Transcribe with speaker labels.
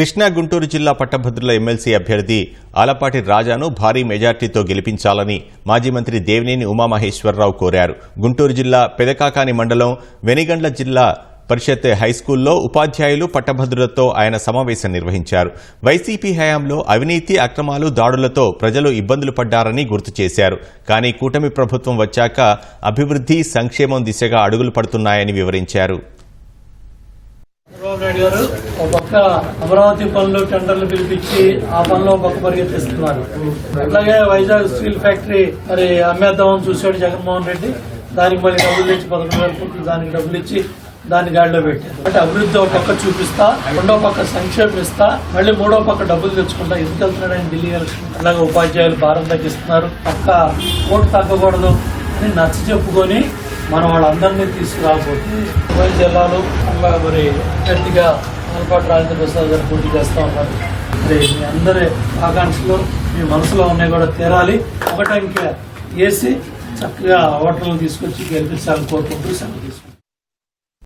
Speaker 1: కృష్ణా గుంటూరు జిల్లా పట్టభద్రుల ఎమ్మెల్సీ అభ్యర్థి ఆలపాటి రాజాను భారీ మెజార్టీతో గెలిపించాలని మాజీ మంత్రి దేవినేని ఉమామహేశ్వరరావు కోరారు. గుంటూరు జిల్లా పెదకాకాని మండలం వెనిగండ్ల జిల్లా పరిషత్ హైస్కూల్లో ఉపాధ్యాయులు పట్టభద్రులతో ఆయన సమావేశం నిర్వహించారు. వైసీపీ హయాంలో అవినీతి అక్రమాలు దాడులతో ప్రజలు ఇబ్బందులు పడ్డారని గుర్తు చేశారు. కానీ కూటమి ప్రభుత్వం వచ్చాక అభివృద్ధి సంక్షేమం దిశగా అడుగులు పడుతున్నాయని వివరించారు.
Speaker 2: చంద్రబాబు నాయుడు గారు ఒక పక్క అమరావతి పనులు టెండర్లు పిలిపించి ఆ పనులు ఒక పక్క పరిగెత్తిస్తున్నారు. అట్లాగే వైజాగ్ స్టీల్ ఫ్యాక్టరీ మరి అమ్మేద్దామని చూశాడు జగన్మోహన్ రెడ్డి. దానికి మళ్ళీ డబ్బులు ఇచ్చి పదకొండు వేల కోట్లు దానికి డబ్బులు ఇచ్చి దాన్ని గాడిలో పెట్టారు. అంటే అభివృద్ధి ఒక పక్క చూపిస్తా రెండో పక్క సంక్షేమం మళ్ళీ మూడో పక్క డబ్బులు తెచ్చుకుంటా. ఎందుకు వెళ్తున్నాడు ఆయన ఢిల్లీ ఎలక్షన్ అలాగే ఉపాధ్యాయులు భారం తగ్గిస్తున్నారు. పక్క ఓటు తగ్గకూడదు అని నచ్చ చెప్పుకొని మనం వాళ్ళందరినీ తీసుకురాకపోతే ఉభయ జిల్లాలో అలా మరి గట్టిగా అలపాటు రాజేంద్ర ప్రసాద్ గారు పోటీ చేస్తా ఉన్నారు. మరి మీ అందరి ఆకాంక్షలు మీ మనసులో ఉన్నాయి కూడా తీరాలి. ఒకటంకే వేసి చక్కగా ఓటర్లు తీసుకొచ్చి గెలిపించాలని కోరుకుంటూ సెలవు తీసుకుంటాం